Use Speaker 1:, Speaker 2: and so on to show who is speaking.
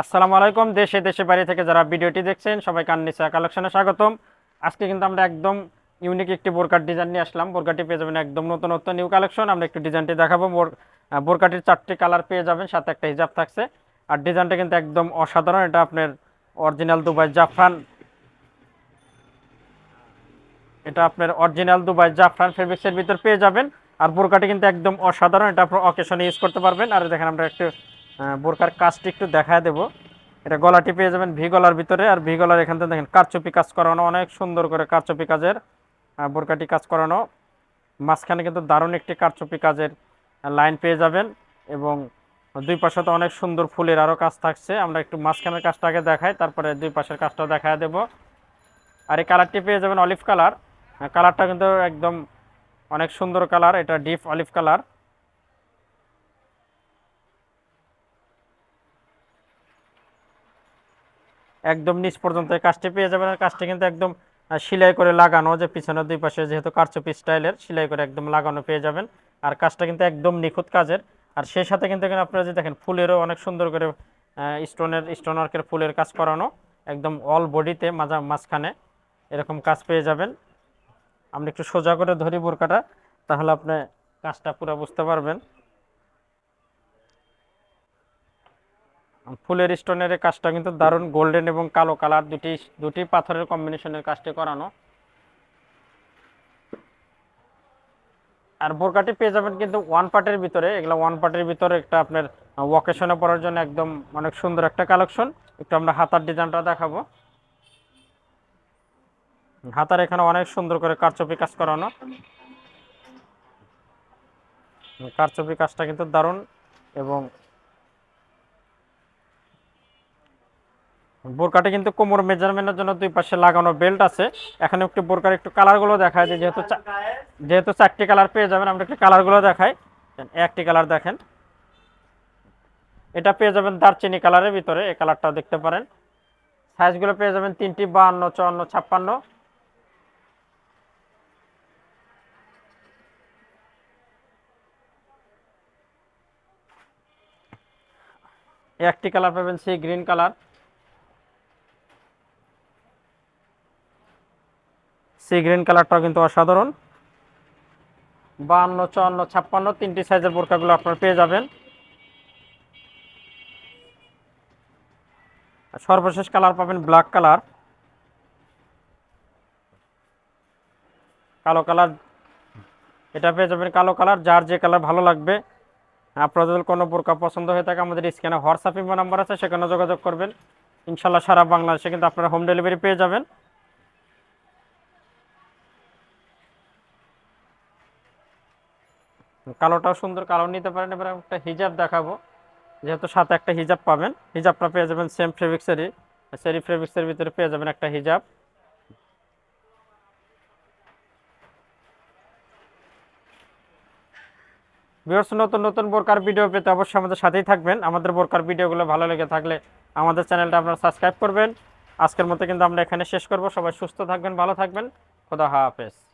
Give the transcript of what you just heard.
Speaker 1: আসসালামু আলাইকুম, দেশে দেশে বাইরে থেকে যারা ভিডিওটি দেখছেন, সবাইকে আননিসা কালেকশনে স্বাগতম। আজকে কিন্তু আমরা একদম ইউনিক একটি বোরকার ডিজাইন নিয়ে আসলাম। বোরকাটি পেয়ে যাবেন একদম নতুন নতুন নিউ কালেকশন আমরা একটু ডিজাইনটি দেখাবো। বোর বোরকাটির চারটি কালার পেয়ে যাবেন, সাথে একটা হিজাব থাকছে। আর ডিজাইনটা কিন্তু একদম অসাধারণ। এটা আপনার অরিজিনাল দুবাই জাফরান। এটা আপনার অরিজিনাল দুবাই জাফরান ফেব্রিক্সের ভিতর পেয়ে যাবেন। আর বোরকাটি কিন্তু একদম অসাধারণ। এটা আপনার অকেশনে ইউজ করতে পারবেন। আর দেখেন আমরা একটু বোরকার কাজটি একটু দেখায় দেবো। এটা গলাটি পেয়ে যাবেন ভি গলার ভিতরে, আর ভি গলার এখান থেকে দেখেন, কারচুপি কাজ করানো, অনেক সুন্দর করে কারচুপি কাজের বোরকাটি কাজ করানো। মাঝখানে কিন্তু দারুণ একটি কারচুপি কাজের লাইন পেয়ে যাবেন এবং দুই পাশে তো অনেক সুন্দর ফুলের আরও কাজ থাকছে। আমরা একটু মাঝখানের কাজটা আগে দেখাই, তারপরে দুই পাশের কাজটা দেখায় দেবো। আর এই কালারটি পেয়ে যাবেন অলিভ কালার। কালারটা কিন্তু একদম অনেক সুন্দর কালার, এটা ডিপ অলিভ কালার। একদম নিচ পর্যন্ত এই কাজটি পেয়ে যাবেন। আর কাজটি কিন্তু একদম সেলাই করে লাগানো, যে পিছনের দুই পাশে যেহেতু কারচুপি স্টাইলের সেলাই করে একদম লাগানো পেয়ে যাবেন। আর কাজটা কিন্তু একদম নিখুঁত কাজের। আর সেই সাথে কিন্তু এখানে আপনারা যে দেখেন, ফুলেরও অনেক সুন্দর করে স্টোনের, স্টোন ওয়ার্কের ফুলের কাজ করানো, একদম অল বডিতে মাজা, মাঝখানে এরকম কাজ পেয়ে যাবেন। আমরা একটু সোজা করে ধরি বোরকাটা, তাহলে আপনি কাজটা পুরো বুঝতে পারবেন। ফুলের স্টোনের কাজটা কিন্তু দারুণ গোল্ডেন এবং কালো কালার দুটি দুটি পাথরের কম্বিনেশনের কাজটি করানো। আর বোরকাটি পেয়ে যাবেন কিন্তু ওয়ান পার্টের ভিতরে, এগুলো ওয়ান পার্টের ভিতরে একটা আপনার ওকেশনে পরার জন্য একদম অনেক সুন্দর একটা কালেকশন একটু আমরা হাতার ডিজাইনটা দেখাবো। হাতার এখানে অনেক সুন্দর করে কারচপি কাজ করানো। কারচপি কাজটা কিন্তু দারুণ এবং বোরকাটা কিন্তু কোমর মেজারমেন্টের জন্য দুই পাশে লাগানো বেল্ট আছে। এখানে একটু বোরকার একটু কালারগুলো দেখায় যেহেতু যেহেতু চারটি কালার পেয়ে যাবেন, আমরা একটু কালারগুলো দেখাই। একটি কালার দেখেন। এটা পেয়ে যাবেন দারচিনি কালারের ভিতরে, এই কালারটা দেখতে পারেন। সাইজগুলো পেয়ে যাবেন তিনটি, বাহান্ন, চুয়ান্ন, ছাপ্পান্ন। একটি কালার পাবেন সেই গ্রিন কালার সি গ্রিন কালারটাও কিন্তু অসাধারণ। বাহান্ন, চুয়ান্ন, ছাপ্পান্ন, তিনটি সাইজের বোরকাগুলো আপনারা পেয়ে যাবেন। সর্বশেষ কালার পাবেন ব্ল্যাক কালার কালো কালার এটা পেয়ে যাবেন কালো কালার যার যে কালার ভালো লাগবে। আপনাদের যদি কোনো বোরকা পছন্দ হয়ে থাকে, আমাদের স্ক্যানে হোয়াটসঅ্যাপ, ইমো নাম্বার আছে, সেখানে যোগাযোগ করবেন। ইনশাল্লাহ সারা বাংলাদেশে কিন্তু আপনারা হোম ডেলিভারি পেয়ে যাবেন। কালোটাও সুন্দর কালো নিতে পারেন। এবার একটা হিজাব দেখাবো। যেহেতু সাথে একটা হিজাব পাবেন, হিজাবটা পেয়ে যাবেন সেম ফেব্রিক্সেরই সেরি ফেব্রিক্সের ভিতরে পেয়ে যাবেন একটা হিজাব। ভিউয়ার্স নতুন নতুন বোরকার ভিডিও পেতে অবশ্যই আমাদের সাথেই থাকবেন। আমাদের বোরকার ভিডিওগুলো ভালো লেগে থাকলে আমাদের চ্যানেলটা আপনারা সাবস্ক্রাইব করবেন। আজকের মতো কিন্তু আমরা এখানে শেষ করব। সবাই সুস্থ থাকবেন, ভালো থাকবেন। খোদা হাফেজ।